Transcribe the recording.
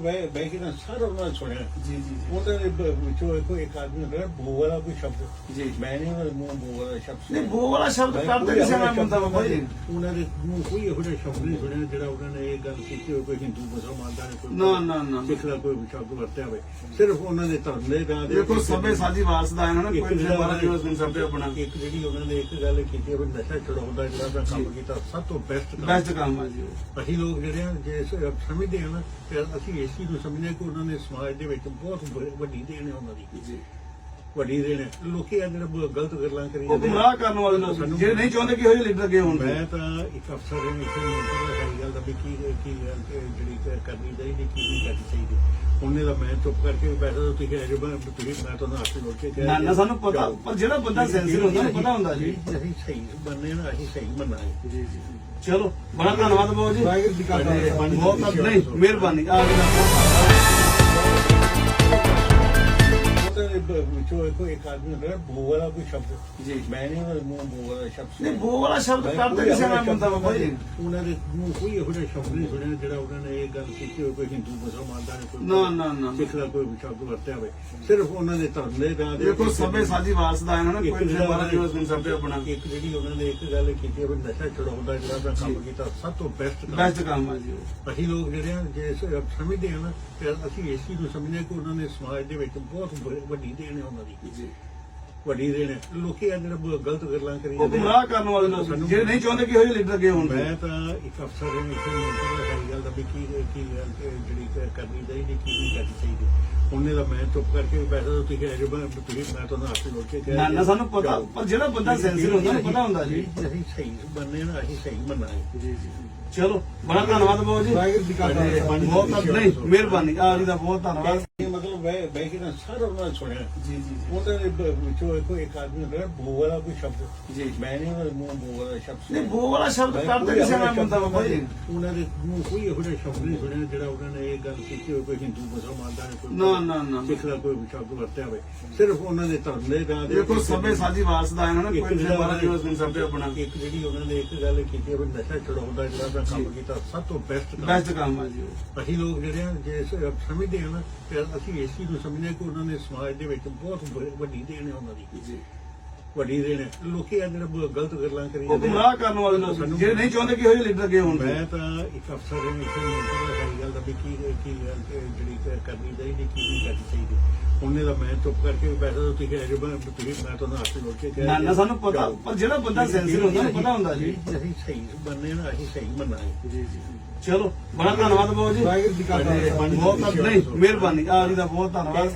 ਮਤਲਬ ਬੈ ਬੈ ਕੇ ਨਾ ਸਾਰਾ ਉਹਨਾਂ ਨੇ ਸੁਣਿਆ। ਜੀ ਜੀ ਉਹਦੇ ਦੇ ਬ- ਵਿੱਚੋਂ ਇੱਕੋ ਇੱਕ ਆਦਮੀ ਬੋ ਵਾਲਾ ਕੋਈ ਸ਼ਬਦ। ਜੀ ਮੈਂ ਨਹੀਂ ਉਹਨਾਂ ਦੇ ਮੂੰਹ ਬੋ ਵਾਲਾ ਸ਼ਬਦ ਨਹੀਂ ਬੋ ਵਾਲਾ ਸ਼ਬਦ ਮੈਂ ਕਰਦੇ ਕੋਈ ਕਿਸੇ ਇਹੋ ਨਾਲ ਜਿਹਾ ਬੰਦਾ ਸ਼ਬਦ ਬਾਬਾ ਜੀ ਉਹਨਾਂ ਦੇ ਮੂੰਹ ਕੋਈ ਇਹੋ ਜਿਹਾ ਸ਼ਬਦ ਨਹੀਂ ਸੁਣਿਆ ਜਿਹੜਾ ਉਹਨਾਂ ਨੇ ਇਹ ਗੱਲ ਕੀਤੀ ਹੋਵੇ ਕੋਈ ਹਿੰਦੂ ਮੁਸਲਮਾਨ ਦਾ ਕੋਈ ਨਾ ਨਾ ਨਾ ਸਿੱਖ ਦਾ ਕੋਈ ਸ਼ਬਦ ਵਰਤਿਆ ਹੋਵੇ। ਸਿਰਫ ਉਹਨਾਂ ਦੇ ਧਰਮ ਦੇ ਨਾਂ ਦੇ ਦੇਖੋ ਸਭੇ ਸਾਜੀ ਵਾਰਸ ਦਾ ਇਹਨਾਂ ਨੇ ਕੋਈ ਜਿਹੜਾ ਉਹਨਾਂ ਜਿਵੇਂ ਸੁਣ ਸਕਦੇ ਆਪਣਾ? ਇੱਕ ਜਿਹੜੀ ਉਹਨਾਂ ਨੇ ਇੱਕ ਗੱਲ ਕੀਤੀ ਉਹ ਨਸ਼ਾ ਛੁਡਾਉਣ ਦਾ ਜਿਹੜਾ ਦਾ ਕੰਮ ਕੀਤਾ ਸਭ ਤੋਂ ਬੈਸਟ ਬੈਸਟ ਕੰਮ ਆ ਜੀ ਉਹ। ਅਸੀਂ ਲੋਕ ਜਿਹੜੇ ਆ ਜੇ ਸ- ਸਮਝਦੇ ਆ ਨਾ ਤੇ ਅਸੀਂ ਇਸ ਚੀਜ਼ ਨੂੰ ਸਮਝਦੇ ਹਾਂ ਕਿ ਉਹਨਾਂ ਨੇ ਸਮਾਜ ਦੇ ਵਿੱਚ ਬਹੁਤ ਬ- ਵੱਡੀ ਦੇਣ ਹੈ ਉਹਨਾਂ ਦੀ। ਜੀ। ਵੱਡੀ ਦੇਣ ਹੈ। ਲੋਕੀ ਆ ਜਿਹੜੇ ਬ- ਗਲਤ ਗੱਲਾਂ ਕਰੀ ਉਹ ਗੁੰਮਰਾਹ ਕਰਨ ਵਾਲੇ ਲੋਕ ਸਾਨੂੰ- ਜਿਹੜੇ ਨਹੀਂ ਚਾਹੁੰਦੇ ਕਿ ਇਹੋ ਜਿਹੇ ਲੀਡਰ ਅੱਗੇ ਹੋਣ। ਮੈਂ ਤਾਂ ਇੱਕ ਅਫਸਰ ਹਾਂ ਇੱਥੇ ਮੈਨੂੰ ਪਤਾ ਸਾਰੀ ਗੱਲ ਦਾ ਵੀ ਕੀ ਕੀ ਗੱਲ ਜਿਹੜੀ ਕਰਨੀ ਚਾਹੀਦੀ ਕੀ ਨਹੀਂ ਕਰਨੀ ਚਾਹੀਦੀ। ਉਹਨੇ ਦਾ ਮੈਂ ਚੁੱਪ ਕਰਕੇ ਬੈਠਾ ਤਾਂ ਤੁਸੀਂ ਅਜੇ ਮੈਂ ਤੁਸੀਂ ਮੈਂ ਤੁਹਾਨੂੰ ਹੱਥ ਜੋੜ ਕੇ ਕਹਿ ਨਾ ਨਾ ਸਾਨੂੰ ਪਤਾ। ਪਰ ਜਿਹੜਾ ਬੰਦਾ ਸੈਂਸਿਟਿਵ ਹੁੰਦਾ ਉਹਨੂੰ ਪਤਾ ਹੁੰਦਾ ਜੀ। ਅਸੀਂ ਸਹੀ ਬੰਨੇ ਨਾ ਅਸੀਂ ਸਹੀ ਮੰਨਾਂਗੇ। ਜੀ ਜੀ ਚਲੋ ਬੜਾ ਧੰਨਵਾਦ ਬਾਬੂ ਜੀ। ਵਾਹਿਗੁਰੂ ਜੀ ਕਾ ਖਾਲਸਾ। ਤੇ ਬਹੁਤ ਨਹੀਂ ਮਿਹਰਬਾਨੀ। ਆ ਗਿਆ। ਵਿੱਚੋਂ ਇੱਕੋ ਇੱਕ ਆਦਮੀ ਹੁੰਦਾ ਬੋ ਵਾਲਾ ਕੋਈ ਸ਼ਬਦ। ਜੀ। ਮੈਂ ਨਹੀਂ ਉਹਨਾਂ ਦੇ ਮੂੰਹ ਬੋ ਵਾਲਾ ਸ਼ਬਦ ਨਹੀਂ ਬੋ ਵਾਲਾ ਸ਼ਬਦ ਮੈਂ ਕਰਦੇ ਕੋਈ ਕਿਸੇ ਇਹੋ ਨਾਲ ਜਿਹਾ ਬੰਦਾ ਸ਼ਬਦ ਬਾਬਾ ਜੀ ਉਹਨਾਂ ਦੇ ਮੂੰਹ ਕੋਈ ਇਹੋ ਜਿਹਾ ਸ਼ਬਦ ਨਹੀਂ ਸੁਣਿਆ ਜਿਹੜਾ ਉਹਨਾਂ ਨੇ ਇਹ ਗੱਲ ਕੀਤੀ ਹੋਵੇ ਕੋਈ ਹਿੰਦੂ ਮੁਸਲਮਾਨ ਦਾ ਕੋਈ ਨਾ ਨਾ ਨਾ ਸਿੱਖ ਦਾ ਕੋਈ ਸ਼ਬਦ ਵਰਤਿਆ ਹੋਵੇ। ਸਿਰਫ ਉਹਨਾਂ ਦੇ ਧਰਮ ਦੇ ਨਾਂ ਦੇ ਦੇਖੋ ਸਭੇ ਸਾਜੀ ਵਾਰਸ ਦਾ ਇਹਨਾਂ ਨੇ ਇੱਕ ਕੋਈ ਜਿਹੜਾ ਦੁਬਾਰਾ ਜਿਵੇਂ ਸੁਣ ਸਕਦੇ ਆਪਣਾ। ਇੱਕ ਜਿਹੜੀ ਉਹਨਾਂ ਨੇ ਇੱਕ ਗੱਲ ਕੀਤੀ ਹੋਵੇ ਨਸ਼ਾ ਛੁਡਾਉਣ ਦਾ ਜਿਹੜਾ ਦਾ ਕੰਮ ਕੀਤਾ ਸਭ ਤੋਂ ਬੈਸਟ ਬੈਸਟ ਕੰਮ ਆ ਜੀ ਉਹ। ਅਸੀਂ ਲੋਕ ਜਿਹੜੇ ਆ ਜੇ ਸ- ਸਮਝਦੇ ਆ ਨਾ ਤੇ ਅਸੀਂ ਇਸ ਚੀਜ਼ ਨੂੰ ਸਮਝਦੇ ਹਾਂ ਕਿ ਉਹਨਾਂ ਨੇ ਸਮਾਜ ਦੇ ਵਿੱਚ ਬਹੁਤ ਬ- ਵੱਡੀ ਦੇਣ ਹੈ ਉਹਨਾਂ ਦੀ ਜੀ। ਵੱਡੀ ਦੇਣ। ਲੋਕੀ ਆ ਜਿਹੜੇ ਗਲਤ ਗੱਲਾਂ ਕਰੀ ਉਹ ਗੁੰਮਰਾਹ ਕਰਨ ਵਾਲੇ ਲੋਕ ਸਾਨੂੰ- ਜਿਹੜੇ ਨਹੀਂ ਚਾਹੁੰਦੇ ਕਿ ਇਹੋ ਜਿਹੇ ਲੀਡਰ ਅੱਗੇ ਹੋਣ। ਮੈਂ ਤਾਂ ਇੱਕ ਅਫਸਰ ਹਾਂ ਇੱਥੇ ਮੈਨੂੰ ਸਾਰੀ ਗੱਲ ਦਾ ਵੀ ਕੀ ਕੀ ਜਿਹੜੀ ਕਿ ਕਰਨੀ ਚਾਹੀਦੀ ਕੀ ਨਹੀਂ ਕਰਨੀ ਚਾਹੀਦੀ। ਉਹਨੇ ਦਾ ਮੈਂ ਚੁੱਪ ਕਰਕੇ ਬੈਠਾ ਤਾਂ ਤੁਸੀਂ ਅਜੇ ਮੈਂ ਤੁਸੀਂ ਮੈਂ ਤੁਹਾਨੂੰ ਹੱਥ ਜੋੜ ਕੇ ਕਹਿ ਨਾ ਨਾ ਸਾਨੂੰ ਪਤਾ। ਪਰ ਜਿਹੜਾ ਬੰਦਾ ਸੈਂਸਿਟਿਵ ਹੁੰਦਾ ਉਹਨੂੰ ਪਤਾ ਹੁੰਦਾ ਜੀ। ਅਸੀਂ ਸਹੀ ਬੰਨੇ ਨਾ ਅਸੀਂ ਸਹੀ ਮੰਨਾਂਗੇ। ਜੀ ਜੀ। ਚਲੋ ਬੜਾ ਧੰਨਵਾਦ ਬਾਬੂ ਜੀ। ਬਹੁਤ ਨਹੀਂ ਮਿਹਰਬਾਨੀ। ਆ ਜੀ ਦਾ ਬਹੁਤ ਧੰਨਵਾਦ। ਇਹ ਮਤਲਬ ਬੈ ਬੈ ਕੇ ਨਾ ਸਾਰਾ ਉਹਨਾਂ ਨੇ ਸੁਣਿਆ। ਜੀ ਜੀ ਉਹਦੇ ਦੇ ਬ- ਵਿੱਚੋਂ ਇੱਕੋ ਇੱਕ ਆਦਮੀ ਹੁੰਦਾ ਬੋ ਵਾਲਾ ਕੋਈ ਸ਼ਬਦ। ਜੀ ਮੈਂ ਨਹੀਂ ਉਹਨਾਂ ਦੇ ਮੂੰਹ ਵਾਲਾ ਸ਼ਬਦ ਨਹੀਂ ਬੋ ਵਾਲਾ ਸ਼ਬਦ ਮੈਂ ਕਰਦੇ ਕੋਈ ਕਿਸੇ ਇਹੋ ਨਾਲ ਜਿਹਾ ਬੰਦਾ ਸ਼ਬਦ ਬਾਬਾ ਜੀ ਉਹਨਾਂ ਦੇ ਮੂੰਹ ਕੋਈ ਇਹੋ ਜਿਹਾ ਸ਼ਬਦ ਨਹੀਂ ਸੁਣਿਆ ਜਿਹੜਾ ਉਹਨਾਂ ਨੇ ਇਹ ਗੱਲ ਕੀਤੀ ਹੋਵੇ ਕੋਈ ਹਿੰਦੂ ਮੁਸਲਮਾਨ ਦਾ ਕੋਈ ਨਾ ਨਾ ਨਾ ਸਿੱਖ ਦਾ ਕੋਈ ਸ਼ਬਦ ਵਰਤਿਆ ਹੋਵੇ। ਸਿਰਫ ਉਹਨਾਂ ਦੇ ਧਰਮ ਦੇ ਨਾਂ ਦੇ ਦੇਖੋ ਸਭੇ ਸਾਜੀ ਵਾਰਸ ਦਾ ਇਹਨਾਂ ਨੇ ਕੋਈ ਜਿਹੜਾ ਦੁਬਾਰਾ ਜਿਵੇਂ ਸੁਣ ਸਕਦੇ ਆਪਣਾ। ਇੱਕ ਜਿਹੜੀ ਉਹਨਾਂ ਨੇ ਇੱਕ ਗੱਲ ਕੀਤੀ ਹੋਵੇ ਨਸ਼ਾ ਛੁਡਾਉਣ ਦਾ ਜਿਹੜਾ ਦਾ ਕੰਮ ਕੀਤਾ ਸਭ ਤੋਂ ਬੈਸਟ ਬੈਸਟ ਕੰਮ ਆ ਜੀ ਉਹ। ਅਸੀਂ ਲੋਕ ਜਿਹੜੇ ਆ ਜੇ ਸ- ਸਮਝਦੇ ਆ ਨਾ ਤੇ ਅਸੀਂ ਇਸ ਚੀਜ਼ ਨੂੰ ਸਮਝਦੇ ਕਿ ਉਹਨਾਂ ਨੇ ਸਮਾਜ ਦੇ ਵਿੱਚ ਬਹੁਤ ਬ- ਵੱਡੀ ਦੇਣ ਹੈ ਉਹਨਾਂ ਦੀ। ਜੀ। ਵੱਡੀ ਦੇਣ ਹੈ। ਲੋਕੀ ਆ ਜਿਹੜੇ ਬ- ਗਲਤ ਗੱਲਾਂ ਕਰੀ ਉਹ ਗੁੰਮਰਾਹ ਕਰਨ ਵਾਲੇ ਲੋਕ ਸਾਨੂੰ- ਜਿਹੜੇ ਨਹੀਂ ਚਾਹੁੰਦੇ ਕਿ ਇਹੋ ਜਿਹੇ ਲੀਡਰ ਅੱਗੇ ਹੋਣ। ਮੈਂ ਤਾਂ ਇੱਕ ਅਫਸਰ ਹਾਂ ਇੱਥੇ ਮੈਨੂੰ ਪਤਾ ਗੱਲ ਦਾ ਵੀ ਕੀ ਕੀ ਗੱਲ ਜਿਹੜੀ ਕਰਨੀ ਚਾਹੀਦੀ ਕੀ ਨਹੀਂ ਕਰਨੀ ਚਾਹੀਦੀ। ਉਹਨੇ ਦਾ ਮੈਂ ਚੁੱਪ ਕਰਕੇ ਬੈਠਾ ਤਾਂ ਤੁਸੀਂ ਅਜੇ ਮੈਂ ਤੁਸੀਂ ਮੈਂ ਤੁਹਾਨੂੰ ਹੱਥ ਜੋੜ ਕੇ ਕਹਿ ਨਾ ਨਾ ਸਾਨੂੰ ਪਤਾ। ਪਰ ਜਿਹੜਾ ਬੰਦਾ ਸੈਂਸਿਟਿਵ ਹੁੰਦਾ ਉਹਨੂੰ ਪਤਾ ਹੁੰਦਾ ਜੀ। ਅਸੀਂ ਸਹੀ ਬੰਨੇ ਨਾ ਅਸੀਂ ਸਹੀ ਮੰਨਾਂਗੇ। ਜੀ ਜੀ। ਚਲੋ ਬੜਾ ਧੰਨਵਾਦ ਬਾਬੂ ਜੀ। ਬਹੁਤ ਨਹੀਂ ਮਿਹਰਬਾਨੀ। ਆ ਜੀ ਦਾ ਬਹੁਤ ਧੰਨਵਾਦ।